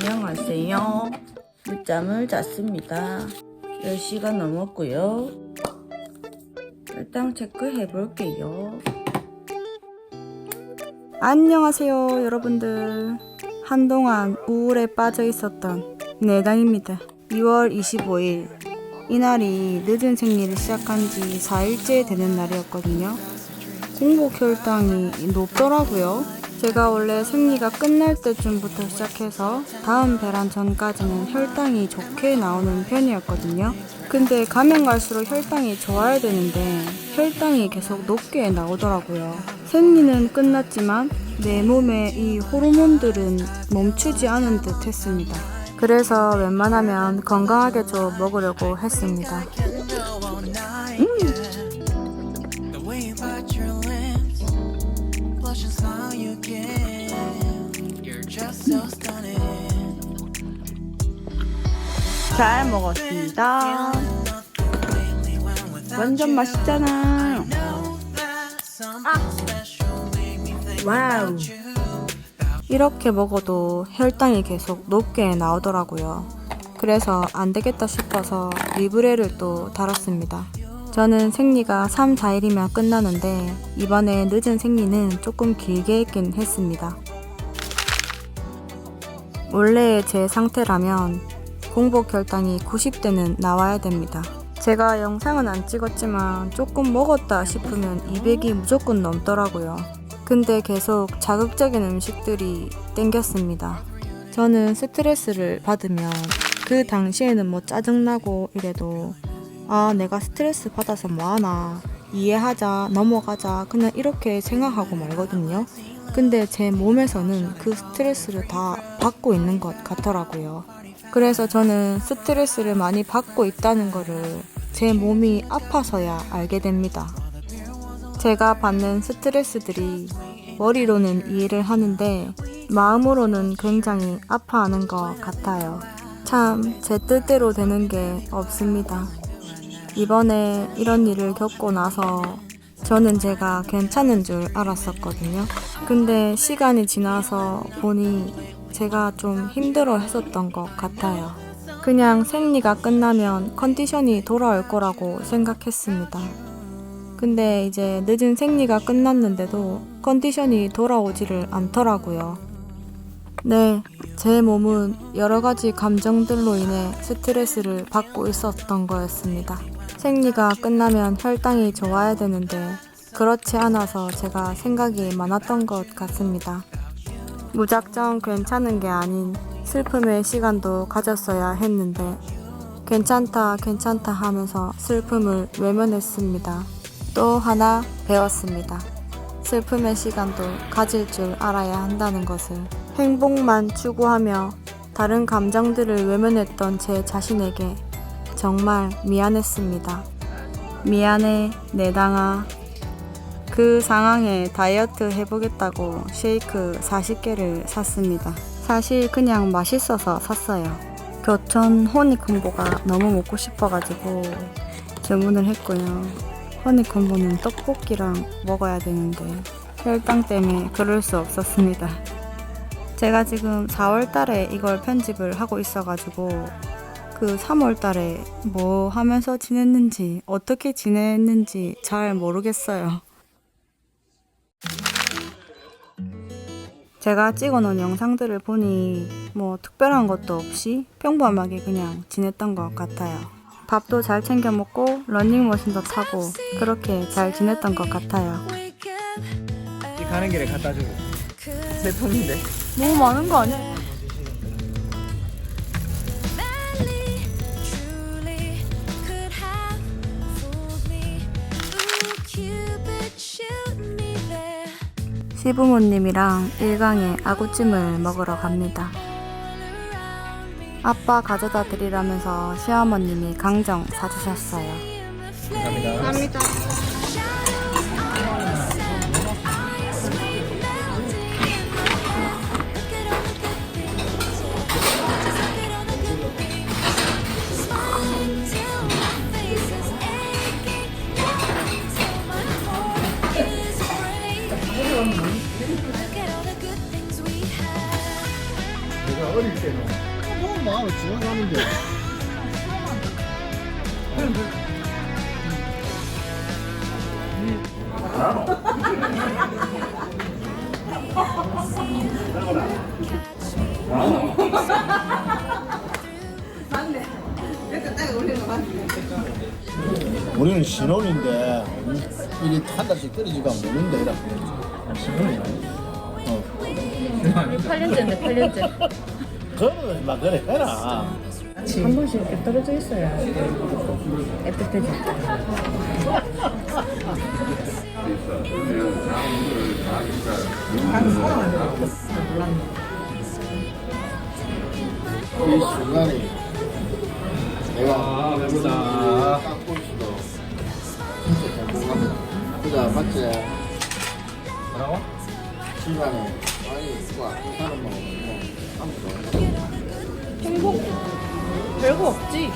안녕하세요. 늦잠을 잤습니다. 10시가 넘었고요. 일단 체크해 볼게요. 안녕하세요, 여러분들. 한동안 우울에 빠져 있었던 내당입니다. 2월 25일. 이날이 늦은 생리를 시작한 지 4일째 되는 날이었거든요. 공복 혈당이 높더라고요. 제가 원래 생리가 끝날 때쯤부터 시작해서 다음 배란 전까지는 혈당이 좋게 나오는 편이었거든요. 근데 가면 갈수록 혈당이 좋아야 되는데 혈당이 계속 높게 나오더라고요. 생리는 끝났지만 내 몸의 이 호르몬들은 멈추지 않은 듯 했습니다. 그래서 웬만하면 건강하게 좀 먹으려고 했습니다. 잘 먹었습니다. 완전 맛있잖아. think 와우. 이렇게 먹어도 혈당이 계속 높게 나오더라고요. 그래서 안 되겠다 싶어서 리브레를 또 달았습니다. 저는 생리가 3, 4일이면 끝나는데 이번에 늦은 생리는 조금 길게 했긴 했습니다. 원래 제 상태라면 공복 혈당이 90대는 나와야 됩니다. 제가 영상은 안 찍었지만 조금 먹었다 싶으면 200이 무조건 넘더라고요. 근데 계속 자극적인 음식들이 땡겼습니다. 저는 스트레스를 받으면 그 당시에는 뭐 짜증나고 이래도 아, 내가 스트레스 받아서 뭐하나. 이해하자, 넘어가자. 그냥 이렇게 생각하고 말거든요. 근데 제 몸에서는 그 스트레스를 다 받고 있는 것 같더라고요. 그래서 저는 스트레스를 많이 받고 있다는 거를 제 몸이 아파서야 알게 됩니다. 제가 받는 스트레스들이 머리로는 이해를 하는데 마음으로는 굉장히 아파하는 것 같아요. 참, 제 뜻대로 되는 게 없습니다. 이번에 이런 일을 겪고 나서 저는 제가 괜찮은 줄 알았었거든요. 근데 시간이 지나서 보니 제가 좀 힘들어 했었던 것 같아요. 그냥 생리가 끝나면 컨디션이 돌아올 거라고 생각했습니다. 근데 이제 늦은 생리가 끝났는데도 컨디션이 돌아오지를 않더라고요. 네, 제 몸은 여러 가지 감정들로 인해 스트레스를 받고 있었던 거였습니다. 생리가 끝나면 혈당이 좋아야 되는데 그렇지 않아서 제가 생각이 많았던 것 같습니다. 무작정 괜찮은 게 아닌 슬픔의 시간도 가졌어야 했는데 괜찮다 괜찮다 하면서 슬픔을 외면했습니다. 또 하나 배웠습니다. 슬픔의 시간도 가질 줄 알아야 한다는 것을 행복만 추구하며 다른 감정들을 외면했던 제 자신에게 정말 미안했습니다. 미안해, 내당아. 그 상황에 다이어트 해보겠다고 쉐이크 40개를 샀습니다. 사실 그냥 맛있어서 샀어요. 교촌 호니콤보가 너무 먹고 싶어가지고 주문을 했고요. 허니콤보는 떡볶이랑 먹어야 되는데 혈당 때문에 그럴 수 없었습니다. 제가 지금 4월 달에 이걸 편집을 하고 있어가지고 그 3월 달에 뭐 하면서 지냈는지 어떻게 지냈는지 잘 모르겠어요. 제가 찍어놓은 영상들을 보니 뭐 특별한 것도 없이 평범하게 그냥 지냈던 것 같아요. 밥도 잘 챙겨 먹고 러닝머신도 타고 그렇게 잘 지냈던 것 같아요. 이 가는 길에 갖다 주고 내 돈인데. 너무 많은 거 아니야? 시부모님이랑 일강에 아구찜을 먹으러 갑니다. 아빠 가져다 드리라면서 시어머님이 강정 사주셨어요. 감사합니다. Good 내가 어릴 때는 너무 마음을 지나가는데. 우리는 신혼인데 이게 한 달씩 떨어지가 모는데 신혼이야. 어. 8년째인데 8년째 그러면 막 그래 해라. 한 번씩 이렇게 떨어져 있어야 애틋해져 이 순간이 내가 아 배부다 깎고 있어도 진짜 잘 공감해. 그자 맞지? 뭐라고? 시간에 아니 안 사는 먹으면 아무도 행복. 별거 없지.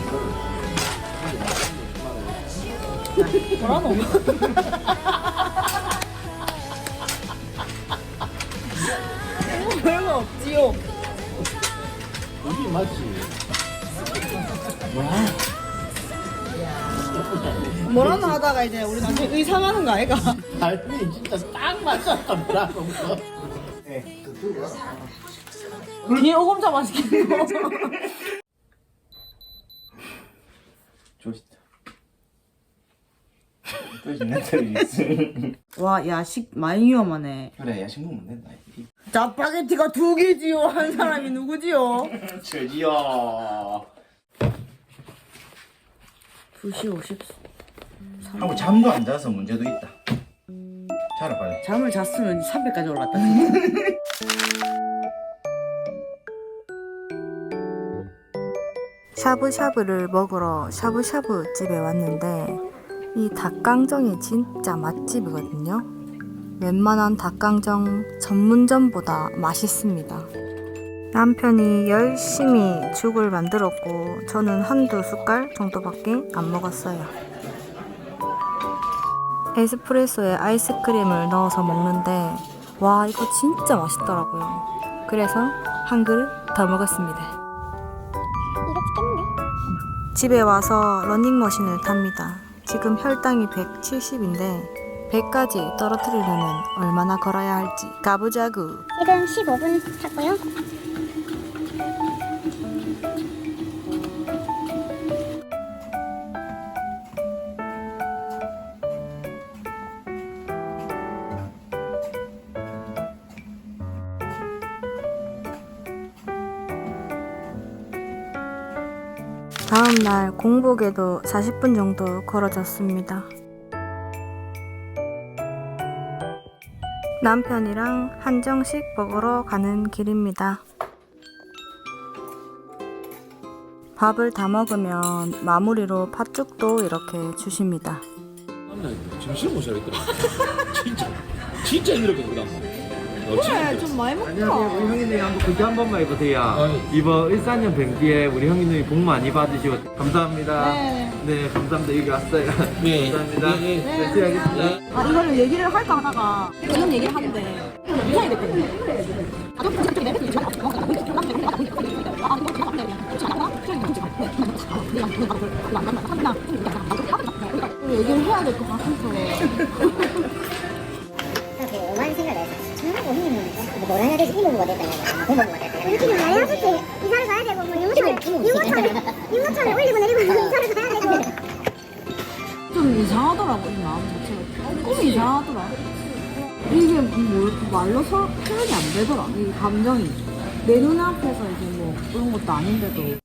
뭐라노? 행복 별거 없지요. 이게 맞지? 뭐라노 하다가 이제 우리 나중에 의사하는 거 아이가 삶이 진짜 딱 맞았다 뭐라고 네, 뒤에 오금자 맛있겠네. 또 있는 있어. 와 야식 많이 위험하네 그래 야식 먹으면 된다. 짜파게티가 두 개지요 한 사람이 누구지요? 저지요. 2시 50 하고 잠도 안 자서 문제도 있다. 자라 빨리. 잠을 잤으면 300까지 올랐다 샤브샤브를 먹으러 샤브샤브 집에 왔는데 이 닭강정이 진짜 맛집이거든요. 웬만한 닭강정 전문점보다 맛있습니다. 남편이 열심히 죽을 만들었고 저는 한두 숟갈 정도밖에 안 먹었어요. 에스프레소에 아이스크림을 넣어서 먹는데 와 이거 진짜 맛있더라고요. 그래서 한 그릇 더 먹었습니다. 집에 와서 러닝머신을 탑니다. 지금 혈당이 170인데 100까지 떨어뜨리려면 얼마나 걸어야 할지 가보자구. 지금 15분 탔고요. 다음 날 공복에도 40분 정도 걸어졌습니다. 남편이랑 한정식 먹으러 가는 길입니다. 밥을 다 먹으면 마무리로 팥죽도 이렇게 주십니다. 정신 못 차리겠더라. 진짜 진짜 그다. 그 래 좀 많이 안녕하세요. 우리 형님들이 한번 그게 한 번만 해보세요. 아니. 이번 일사년 뱅기에 우리 형님들이 복 많이 받으시고 감사합니다. 네. 감사합니다. 여기 왔어요. 네. 감사합니다. 네, 네. 열심히 하겠습니다. 아 이거를 얘기를 할까 하다가 이런 얘기를 하는데 이상이 됐거든요 얘기를 해야 될것 같아서 해야 공부부가 됐다 해야 되지? 나야 솔직히 이사를 가야 되고 뭐 유모차를 유모차를 유모차를 올리고 내리고 이사를 가야 되고. 좀 이상하더라고 이 마음 자체가. 조금 이상하더라. 이게 뭐 말로 서 표현이 안 되더라 이 감정이. 내 눈앞에서 이제 뭐 그런 것도 아닌데도